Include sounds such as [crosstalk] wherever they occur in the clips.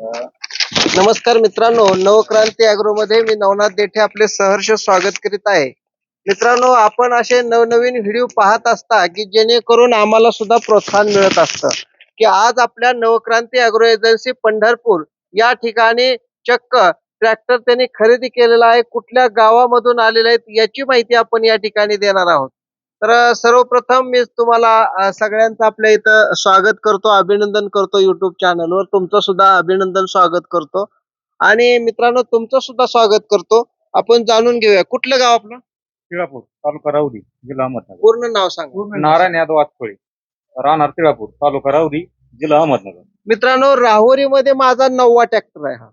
नमस्कार मित्रांनो नवक्रांती अॅग्रो मध्ये मी नवनाथ देठे आपले सहर्ष स्वागत करीत आहे. मित्रांनो आपण असे नवनवीन व्हिडिओ पाहत असता की जेणेकरून आम्हाला सुद्धा प्रोत्साहन मिळत असतं. की आज आपल्या नवक्रांती अॅग्रो एजन्सी पंढरपूर या ठिकाणी चक्क ट्रॅक्टर त्यांनी खरेदी केलेला आहे कुठल्या गावामधून आलेले आहेत याची माहिती आपण या ठिकाणी देणार आहोत. तर सर्वप्रथम मी तुम्हाला सगळ्यांचं आपल्या इथं स्वागत करतो अभिनंदन करतो युट्यूब चॅनलवर तुमचं सुद्धा अभिनंदन स्वागत करतो. आणि मित्रांनो तुमचं सुद्धा स्वागत करतो. आपण जाणून घेऊया. कुठलं गाव आपलं? तिळापूर तालुका राऊरी जिल्हा अहमदनगर. पूर्ण नाव सांगा. नारायण यादव वाचकोळी राहणार तिळापूर तालुका राऊरी जिल्हा अहमदनगर. मित्रांनो राहुरीमध्ये माझा नववा ट्रॅक्टर आहे हा.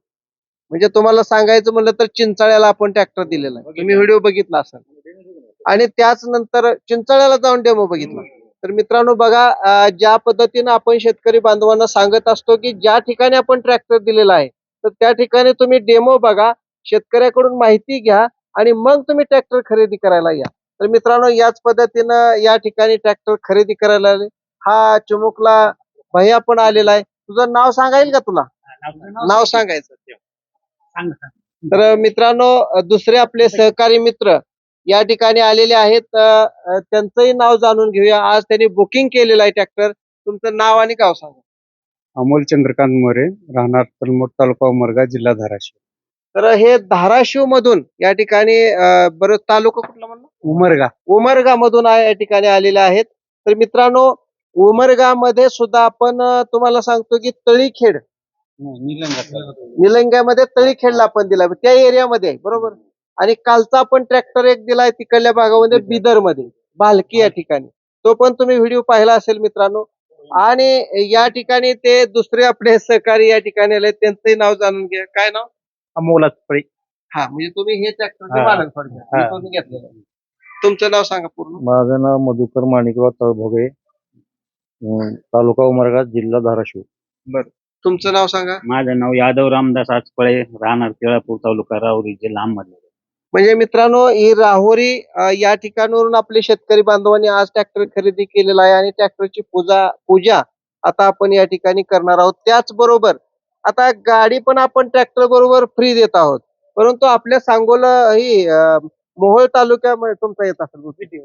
म्हणजे तुम्हाला सांगायचं म्हणलं तर चिंचाळ्याला आपण ट्रॅक्टर दिलेला आहे. तुम्ही व्हिडिओ बघितला असाल. आणि त्याच नंतर चिंचाळ्याला जाऊन डेमो बघितला. तर मित्रांनो बघा ज्या पद्धतीनं आपण शेतकरी बांधवांना सांगत असतो की ज्या ठिकाणी आपण ट्रॅक्टर दिलेला आहे तर त्या ठिकाणी तुम्ही डेमो बघा शेतकऱ्याकडून माहिती घ्या आणि मग तुम्ही ट्रॅक्टर खरेदी करायला या. तर मित्रांनो याच पद्धतीनं या ठिकाणी ट्रॅक्टर खरेदी करायला आले. हा चिमुकला भैया पण आलेला आहे. तुझं नाव सांगा येईल का तुला? नाव सांगायचं. तर मित्रांनो दुसरे आपले सहकारी मित्र या ठिकाणी आलेले आहेत. त्यांचंही नाव जाणून घेऊया. आज त्यांनी बुकिंग केलेलं आहे ट्रॅक्टर तुमचं नाव आणि गाव सांगा. अमोल चंद्रकांत मोरे राहणार तलमोट तालुका उमरगा जिल्हा धाराशिव. तर हे धाराशिव मधून या ठिकाणी बरं तालुका कुठला म्हणलं? उमरगा. उमरगा मधून या ठिकाणी आलेले आहेत. तर मित्रांनो उमरगा मध्ये सुद्धा आपण तुम्हाला सांगतो की तळीखेड. निलंग्यामध्ये तळीखेडला आपण दिला. त्या एरियामध्ये बरोबर? आणि कालचा आपण ट्रॅक्टर एक दिलाय तिकडल्या भागामध्ये बिदर. मध्ये भालकी या ठिकाणी. तो पण तुम्ही व्हिडिओ पाहिला असेल मित्रांनो. आणि या ठिकाणी ते दुसरे आपले सहकारी या ठिकाणी आले त्यांचंही नाव जाणून घ्या. काय नाव? अमोल हा म्हणजे तुम्ही हे. मालक थोडक्यात. करून घेतलेलं आहे. तुमचं नाव सांगा पूर्ण. माझं नाव मधुकर माणिकराव तळभोगे. अं, तालुका उमरगा जिल्हा धाराशिव. तुमचं नाव सांगा. माझं नाव यादव रामदास आचपळे राहणार तिळापूर तालुका राहुरी जिल्हा अहमदनगर म्हणजे मित्रांनो ही राहुरी या ठिकाणावरून आपले शेतकरी बांधवांनी आज ट्रॅक्टर खरेदी केलेला आहे आणि ट्रॅक्टरची पूजा पूजा आता आपण या ठिकाणी करणार आहोत. त्याचबरोबर आता गाडी पण आपण ट्रॅक्टर बरोबर फ्री देत आहोत. परंतु आपल्या सांगोला ही मोहोळ तालुक्यामध्ये तुमचा येत असेल.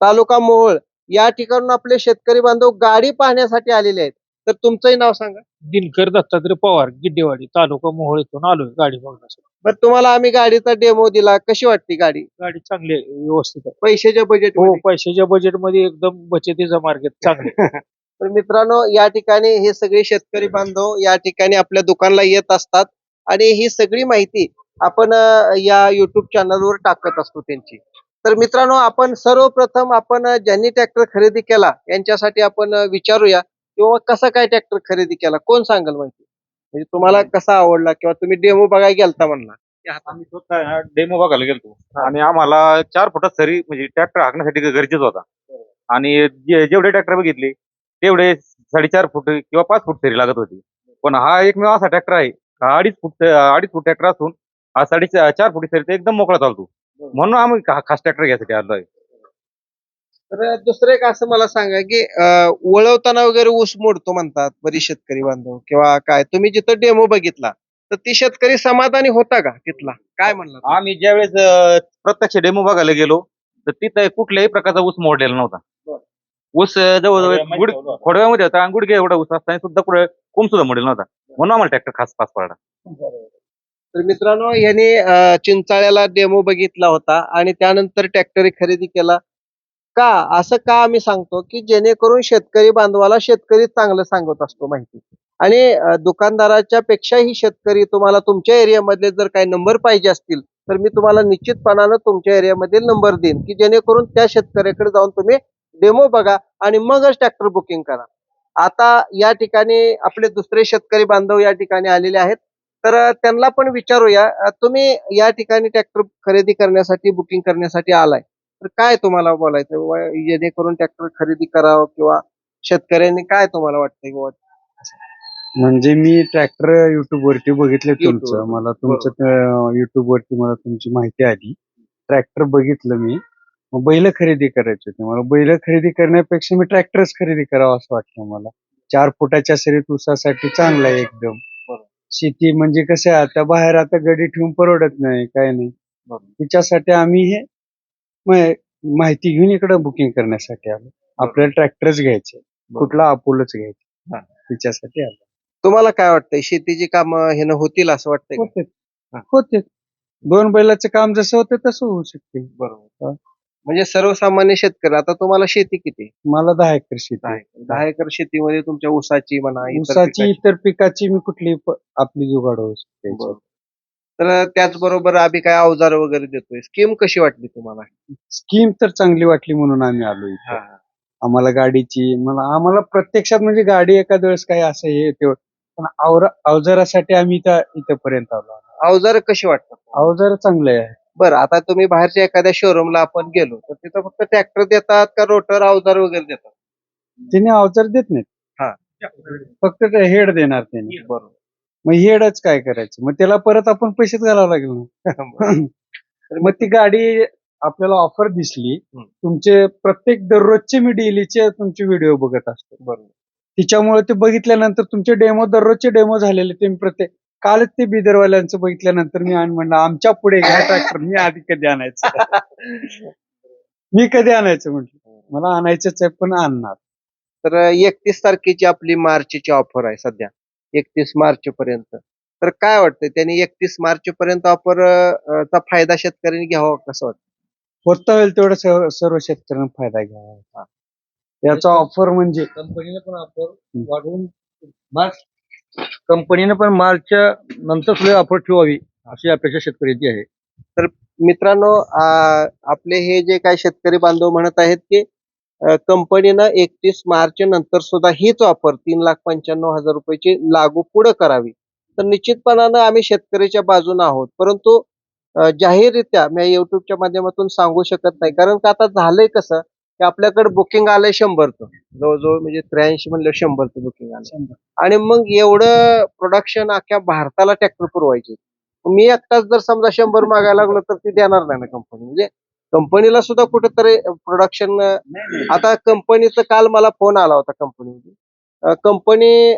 तालुका मोहोळ. या ठिकाणून आपले शेतकरी बांधव गाडी पाहण्यासाठी आलेले आहेत. तर तुमचंही नाव सांगा. दिनकर दत्तात्रय पवार गिड्डेवाडी तालुका मोहोळ इथून आलोय गाडी बघण्यासाठी. बरं तुम्हाला आम्ही गाडीचा डेमो दिला. कशी वाटते गाडी? गाडी चांगली आहे व्यवस्थित आहे. पैशाच्या बजेट हो पैशाच्या बजेटमध्ये एकदम बचतीचा मार्ग आहे, चांगली आहे. [laughs] तर मित्रांनो या ठिकाणी हे सगळे शेतकरी बांधव या ठिकाणी आपल्या दुकानला येत असतात. आणि ही सगळी माहिती आपण अं, या युट्यूब चॅनलवर टाकत असतो त्यांची. तर मित्रांनो आपण सर्वप्रथम आपण अं, ज्यांनी ट्रॅक्टर खरेदी केला यांच्यासाठी आपण अं, विचारूया किंवा कसा काय ट्रॅक्टर खरेदी केला? कोण सांगाल माहिती? म्हणजे तुम्हाला कसा आवडला किंवा तुम्ही डेमो बघायला गेलता म्हणला? आम्ही स्वतः डेमो बघायला गेलतो. आणि आम्हाला चार फुटात सरी म्हणजे ट्रॅक्टर हाकण्यासाठी गरजेचं होता. आणि जेवढे ट्रॅक्टर बघितले तेवढे साडेचार फूट किंवा पाच फूट सरी लागत होती. पण हा एकमेव असा ट्रॅक्टर आहे. अडीच फूट अडीच फूट ट्रॅक्टर असून हा साडे चार फुटी सरी एकदम मोकळा चालतो. म्हणून आम्ही हा खास ट्रॅक्टर घ्यायसाठी आलो आहे. तर दुसरं एक असं मला सांगा की अं, वळवताना वगैरे ऊस मोडतो म्हणतात बरीच शेतकरी बांधव किंवा काय? तुम्ही जिथं डेमो बघितला तर ती शेतकरी समाधानी होता का तिथला? काय म्हणला आम्ही ज्यावेळेस अं, प्रत्यक्ष डेमो बघायला गेलो तर तिथं कुठल्याही प्रकारचा ऊस मोडलेला नव्हता. बरं. ऊस अं, जवळजवळ खोडव्यामध्ये गुड. खोडव्यामध्ये होता आणि गुडघे एवढा ऊस असताना सुद्धा कुठे कोंब सुद्धा मोडेल नव्हता. म्हणून आम्हाला ट्रॅक्टर खास पास पडला. तर मित्रांनो याने अं, चिंचाळ्याला डेमो बघितला होता आणि त्यानंतर ट्रॅक्टर खरेदी केला. का? असं का आम्ही सांगतो की जेणेकरून शेतकरी बांधवाला शेतकरी चांगलं सांगत असतो माहिती. आणि दुकानदाराच्या पेक्षाही शेतकरी तुम्हाला तुमच्या एरियामधले जर काही नंबर पाहिजे असतील तर मी तुम्हाला निश्चितपणानं तुमच्या एरियामधील नंबर देईन की जेणेकरून त्या शेतकऱ्याकडे जाऊन तुम्ही डेमो बघा आणि मगच ट्रॅक्टर बुकिंग करा. आता या ठिकाणी आपले दुसरे शेतकरी बांधव या ठिकाणी आलेले आहेत तर त्यांना पण विचारूया तुम्ही या ठिकाणी ट्रॅक्टर खरेदी करण्यासाठी बुकिंग करण्यासाठी आलाय. तर काय तुम्हाला बोलायचं जेणेकरून ट्रॅक्टर खरेदी करावं किंवा शेतकऱ्यांनी काय तुम्हाला वाटतंय म्हणजे मी ट्रॅक्टर युट्यूब वरती बघितले YouTube तुमचं. मला तुमचं युट्यूब वरती मला तुमची माहिती आली. ट्रॅक्टर बघितलं मी. मग बैल खरेदी करायचे होते. मला बैल खरेदी करण्यापेक्षा मी ट्रॅक्टरच खरेदी करावं असं वाटलं मला. चार फुटाच्या शरीर ऊसासाठी चांगला आहे एकदम. शेती म्हणजे कसं आहे आता बाहेर आता गडी ठेवून परवडत नाही काय नाही. तिच्यासाठी आम्ही हे मा- माहिती घेऊन इकडे बुकिंग करण्यासाठी आलो. आपल्याला ट्रॅक्टरच घ्यायचे. कुठला अपोलोच घ्यायचे. तिच्यासाठी आलो. तुम्हाला काय वाटतंय? शेतीची कामं हे होतील असं वाटतंय? होते होते दोन बैलाचं काम जसं होतं तसं होऊ शकते. बरोबर. म्हणजे सर्वसामान्य शेतकरी आता तुम्हाला शेती किती? मला दहा एकर शेती. आहे. दहा एकर शेतीमध्ये तुमच्या ऊसाची म्हणा इतर ऊसाची पिकाची. इतर पिकाची मी कुठली प- आपली जुगाड होऊ शकते. बरोबर. तर त्याचबरोबर आम्ही काय अवजार वगैरे देतोय. स्कीम कशी वाटली तुम्हाला? स्कीम तर चांगली वाटली म्हणून आम्ही आलो इथे. आम्हाला गाडीची मला आम्हाला प्रत्यक्षात म्हणजे गाडी एखाद वेळेस काय असं हे ते पण अवजारासाठी आम्ही इथं इथपर्यंत आलो. अवजार कशी वाटतात? अवजार चांगले आहे बरं आता तुम्ही बाहेरच्या एखाद्या शोरूमला आपण गेलो तर तिथं फक्त ट्रॅक्टर देतात का रोटर अवजार वगैरे देतात? तिने अवजार देत नाहीत. हा. फक्त हेड देणार त्याने. बरोबर. मग हेडच काय करायचं? मग त्याला परत आपण पैसेच घालावं लागेल ना? मग ती गाडी आपल्याला ऑफर दिसली. तुमचे प्रत्येक दररोजचे मी डेलीचे तुमचे व्हिडिओ बघत असतो. बरोबर तिच्यामुळे ते बघितल्यानंतर तुमचे डेमो दररोजचे डेमो झालेले ते मी प्रत्येक कालच ते बिदरवाल्यांचं बघितल्यानंतर मी आणि म्हणलं आमच्या पुढे घ्या ट्रॅक्टर मी आधी कधी आणायचं? मी कधी आणायचं म्हटलं? मला आणायचंच आहे पण आणणार. तर एकतीस तारखेची आपली मार्चची ऑफर आहे सध्या. एकतीस मार्च पर्यंत तर काय वाटतंय? त्यांनी एकतीस मार्च पर्यंत ऑफर चा फायदा शेतकऱ्यांनी घ्यावा कसं वाटतं होता होईल तेवढं सर्व सर्व शेतकऱ्यांना फायदा घ्यावा. याचा ऑफर म्हणजे कंपनीने पण ऑफर वाढवून मार्च कंपनीने पण मार्चच्या नंतर सुद्धा ऑफर ठेवावी अशी अपेक्षा शेतकऱ्याची आहे. मित्रांनो आ, आपले हे जे काही शेतकरी बांधव म्हणत आहेत की कंपनीनं एकतीस मार्च नंतर सुद्धा हीच ऑफर तीन लाख पंच्याण्णव हजार रुपयाची लागू पुढे करावी. तर निश्चितपणानं आम्ही शेतकऱ्याच्या बाजूने आहोत. परंतु जाहीररित्या मी युट्यूबच्या माध्यमातून सांगू शकत नाही. कारण का आता झालंय कसं की आपल्याकडे बुकिंग आलंय शंभरचं जवळजवळ म्हणजे त्र्याऐंशी म्हणलं शंभरचं बुकिंग आलं आणि मग एवढं प्रोडक्शन अख्ख्या भारताला ट्रॅक्टर पुरवायचे. मी एकटाच जर समजा शंभर मागायला लागलो तर ती देणार नाही ना कंपनी म्हणजे कंपनीला सुद्धा कुठेतरी प्रोडक्शन आता कंपनीचं काल मला फोन आला होता कंपनी कंपनी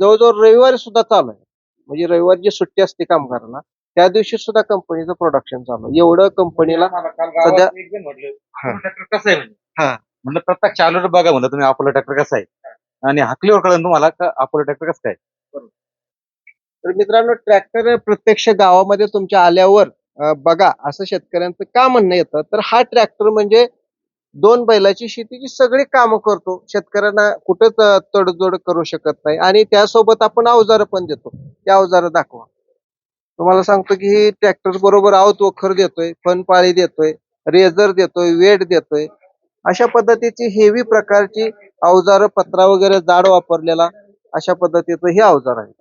जवळजवळ रविवारी सुद्धा चालू आहे. म्हणजे रविवारी जी सुट्टी असते कामगाराला त्या दिवशी सुद्धा कंपनीचं प्रोडक्शन चालू आहे. एवढं कंपनीला सध्या- हा. ट्रॅक्टर कसं आहे म्हणजे. म्हणलं प्रत्येक चालू बघा म्हणलं तुम्ही अपोलो ट्रॅक्टर कसं आहे. आणि हाकलीवर कळलं तुम्हाला अपोलो ट्रॅक्टर कसं काय? तर मित्रांनो ट्रॅक्टर प्रत्यक्ष गावामध्ये तुमच्या आल्यावर बघा असं शेतकऱ्यांचं का म्हणणं येतं तर हा ट्रॅक्टर म्हणजे दोन बैलाची शेतीची सगळी कामं करतो. शेतकऱ्यांना कुठंच तडजोड करू शकत नाही आणि त्यासोबत आपण अवजारं पण देतो. ते अवजारं दाखवा. तुम्हाला सांगतो की ही ट्रॅक्टर बरोबर आवत वखर देतोय फनपाळी देतोय रेझर देतोय वेट देतोय. अशा पद्धतीची हेवी प्रकारची अवजारं पत्रा वगैरे जाड वापरलेला अशा पद्धतीचं हे अवजार आहे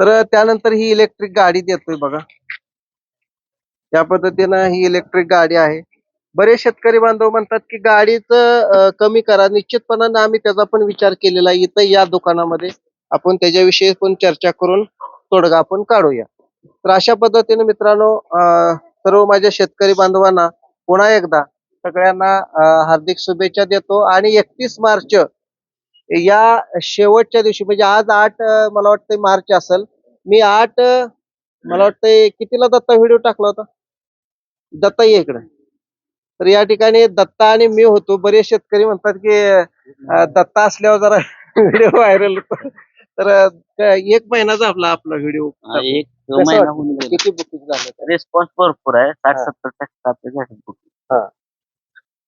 तर त्यानंतर ही इलेक्ट्रिक गाडी देतोय बघा. त्या पद्धतीनं ही इलेक्ट्रिक गाडी आहे. बरेच शेतकरी बांधव म्हणतात की गाडीचं कमी करा. निश्चितपणानं आम्ही त्याचा पण विचार केलेला आहे. इथं या दुकानामध्ये आपण त्याच्याविषयी पण चर्चा करून तोडगा आपण काढूया. तर अशा पद्धतीने मित्रांनो सर्व माझ्या शेतकरी बांधवांना पुन्हा एकदा सगळ्यांना हार्दिक शुभेच्छा देतो. आणि एकतीस मार्च या शेवटच्या दिवशी म्हणजे आज आठ मला वाटतं मार्च असेल. मी आठ मला वाटतंय कितीला दत्ता व्हिडिओ टाकला होता? दत्ता ये इकडे. तर या ठिकाणी दत्ता आणि मी होतो. बरेच शेतकरी म्हणतात की दत्ता असल्यावर जरा [laughs] व्हिडिओ व्हायरल होतो. तर एक महिनाचा आपला आपला व्हिडिओ एक महिना. किती बुकिंग झालं? रिस्पॉन्स भरपूर आहे. साठ. सत्तर टक्के.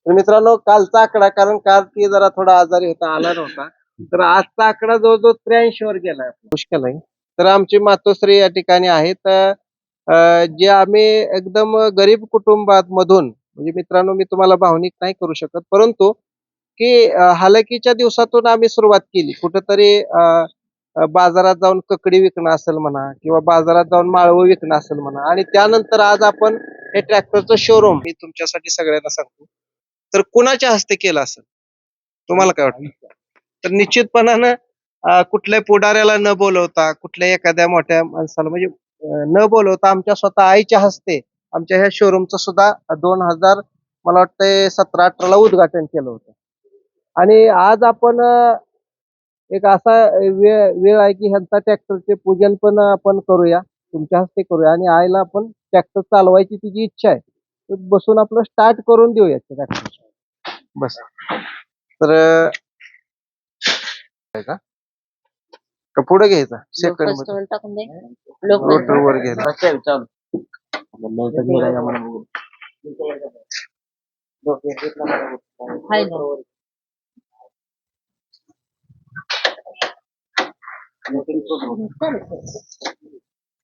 तर मित्रांनो कालचा आकडा कारण काल ती जरा थोडा आजारी होता आला नव्हता तर आजचा आकडा जवळजवळ त्र्याऐंशी वर गेला मुश्किल आहे. तर आमची मातोश्री या ठिकाणी आहेत. जे आम्ही एकदम गरीब कुटुंबात मधून म्हणजे मित्रांनो मी तुम्हाला भावनिक नाही करू शकत परंतु की हालाकीच्या दिवसातून आम्ही सुरुवात केली. कुठंतरी बाजारात जाऊन ककडी विकणं असेल म्हणा किंवा बाजारात जाऊन माळवं विकणं असेल म्हणा आणि त्यानंतर आज आपण हे ट्रॅक्टरचं शोरूम मी तुमच्यासाठी सगळ्यांना सांगतो. तर कुणाच्या हस्ते केला असेल? तुम्हाला काय वाटतं? तर निश्चितपणानं कुठल्या पुढाऱ्याला न बोलवता कुठल्या एखाद्या मोठ्या माणसाला म्हणजे न बोलवता आमच्या स्वतः आईच्या हस्ते आमच्या ह्या शोरूमचं सुद्धा दोन हजार मला वाटतंय सतरा अठराला उद्घाटन केलं होतं. आणि आज आपण एक असा वेळ वेळ आहे की ह्यांचा ट्रॅक्टरचे पूजन पण आपण करूया तुमच्या हस्ते करूया आणि आईला आपण ट्रॅक्टर चालवायची तिची इच्छा आहे. बसून आपलं स्टार्ट करून देऊयात बस. तर का? पुढे घ्यायचा. सेकंड रोटर वर घ्यायचा चालू